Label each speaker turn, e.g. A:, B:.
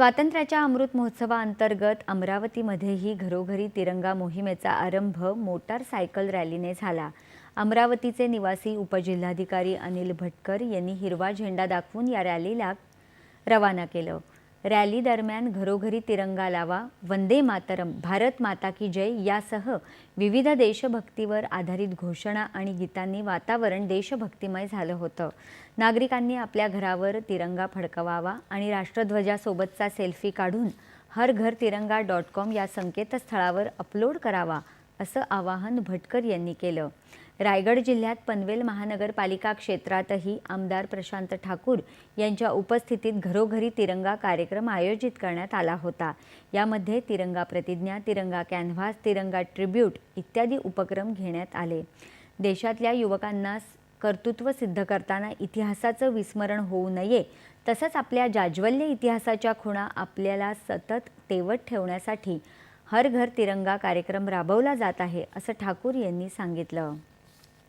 A: स्वातंत्र्याच्या अमृत महोत्सवाअंतर्गत अमरावतीमध्येही घरोघरी तिरंगा मोहिमेचा आरंभ मोटारसायकल रॅलीने झाला. अमरावतीचे निवासी उपजिल्हाधिकारी अनिल भटकर यांनी हिरवा झेंडा दाखवून या रॅलीला रवाना केलं. रॅली दरम्यान घरोघरी तिरंगा लावा वंदे मातरम भारत माता की जय यासह विविध देशभक्तीवर आधारित घोषणा आणि गीतांनी वातावरण देशभक्तिमय झालं होतं. नागरिकांनी आपल्या घरावर तिरंगा फडकवावा आणि राष्ट्रध्वजासोबतचा सेल्फी काढून हर घर तिरंगा डॉट कॉम या संकेतस्थळावर अपलोड करावा असं आवाहन भटकर यांनी केलं. रायगड जिल्ह्यात पनवेल महानगरपालिका क्षेत्रातही आमदार प्रशांत ठाकूर यांच्या उपस्थितीत घरोघरी तिरंगा कार्यक्रम आयोजित करण्यात आला होता. यामध्ये तिरंगा प्रतिज्ञा तिरंगा कॅनव्हास तिरंगा ट्रिब्यूट इत्यादी उपक्रम घेण्यात आले. देशातल्या युवकांना कर्तृत्व सिद्ध करताना इतिहासाचं विस्मरण होऊ नये तसंच आपल्या जाज्वल्य इतिहासाच्या खुणा आपल्याला सतत तेवत ठेवण्यासाठी हर घर तिरंगा कार्यक्रम राबवला जात आहे असं ठाकूर यांनी सांगितलं.